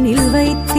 நினைவினில் வைத்து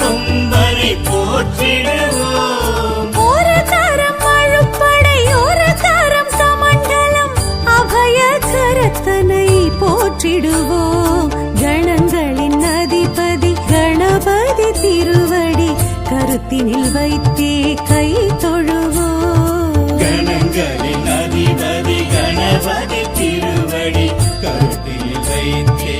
கொம்பனை போற்றிடுவோம். ஒரு கரம் அழுப்படை ஒரு கரம் கமண்டலம் அபய கரத்தனை போற்றிடுவோம். கணங்களின் அதிபதி கணபதி திருவடி கருத்தினில் வைத்தே கை தொழுவோம். கணங்களின் அதிபதி கணபதி திருவடி கருத்தில் வைத்தே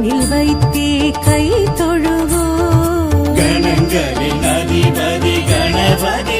கருத்தினில் வைத்தே கை தொழுவோ கணங்களின் அதிபதி கணபதி.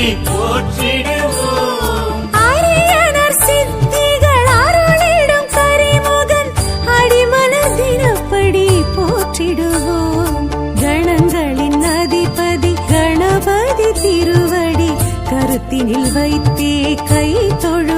அத்திமுகத்தனை போற்றிடுவோம். அரியணர் சித்திகள் அருளிடும் கரிமுகன் அடிமலர் போற்றிடுவோம். கணங்களின் அதிபதி கணபதி திருவடி கருத்தினில் வைத்தே கை தொழுவோம்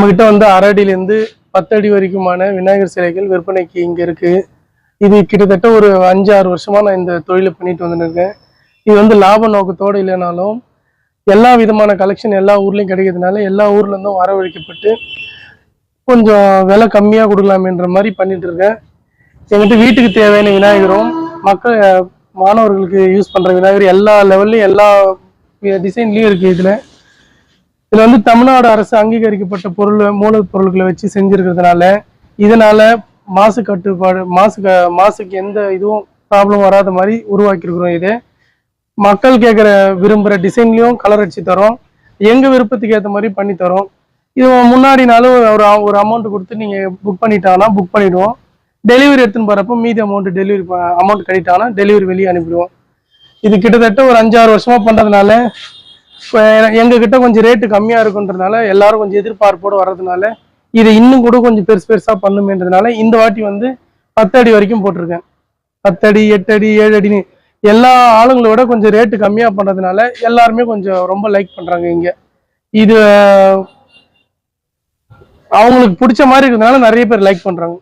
நம்மக்கிட்ட வந்து அரை அடியிலேருந்து பத்து அடி வரைக்குமான விநாயகர் சிலைகள் விற்பனைக்கு இங்கே இருக்குது இது கிட்டத்தட்ட ஒரு அஞ்சு ஆறு வருஷமாக நான் இந்த தொழிலை பண்ணிட்டு வந்துருக்கேன் இது வந்து லாப நோக்கத்தோடு இல்லைனாலும் எல்லா விதமான கலெக்ஷன் எல்லா ஊர்லேயும் கிடைக்கிறதுனால எல்லா ஊர்லேருந்தும் வரவழைக்கப்பட்டு கொஞ்சம் விலை கம்மியாக கொடுக்கலாமேன்ற மாதிரி பண்ணிட்டு இருக்கேன். எங்கிட்ட வீட்டுக்கு தேவையான விநாயகரும் மக்கள் மாணவர்களுக்கு யூஸ் பண்ணுற விநாயகர் எல்லா லெவல்லையும் எல்லா டிசைன்லேயும் இருக்குது இதில். இதுல வந்து தமிழ்நாடு அரசு அங்கீகரிக்கப்பட்ட பொருள் மூலப் பொருட்களை வச்சு செஞ்சிருக்கிறதுனால இதனால மாசு கட்டுப்பாடு மாசு க- மாசுக்கு எந்த இதுவும் ப்ராப்ளம் வராத மாதிரி உருவாக்கியிருக்கிறோம் இது. மக்கள் கேட்குற விரும்புகிற டிசைன்லையும் கலர் அடிச்சு தரோம். எங்கள் விருப்பத்துக்கு ஏற்ற மாதிரி பண்ணி தரோம். இது முன்னாடி நாளும் ஒரு ஒரு அமௌண்ட் கொடுத்து நீங்கள் புக் பண்ணிட்டாங்கன்னா புக் பண்ணிவிடுவோம் டெலிவரி எடுத்துன்னு போறப்போ மீதி அமௌண்ட் டெலிவரி அமௌண்ட் கட்டிட்டாங்கன்னா டெலிவரி வெளியே அனுப்பிடுவோம். இது கிட்டத்தட்ட ஒரு அஞ்சாறு வருஷமாக பண்ணுறதுனால இப்போ எங்ககிட்ட கொஞ்சம் ரேட்டு கம்மியாக இருக்குன்றதுனால எல்லாரும் கொஞ்சம் எதிர்பார்ப்போடு வர்றதுனால இதை இன்னும் கூட கொஞ்சம் பெருசு பெருசாக பண்ணுமேன்றதுனால இந்த வாட்டி வந்து பத்து அடி வரைக்கும் போட்டிருக்கேன். பத்து அடி எட்டு அடி ஏழு அடின்னு எல்லா ஆளுங்களோட கொஞ்சம் ரேட்டு கம்மியாக பண்ணுறதுனால எல்லாருமே கொஞ்சம் ரொம்ப லைக் பண்ணுறாங்க இங்கே. இது அவங்களுக்கு பிடிச்ச மாதிரி இருக்கிறதுனால நிறைய பேர் லைக் பண்ணுறாங்க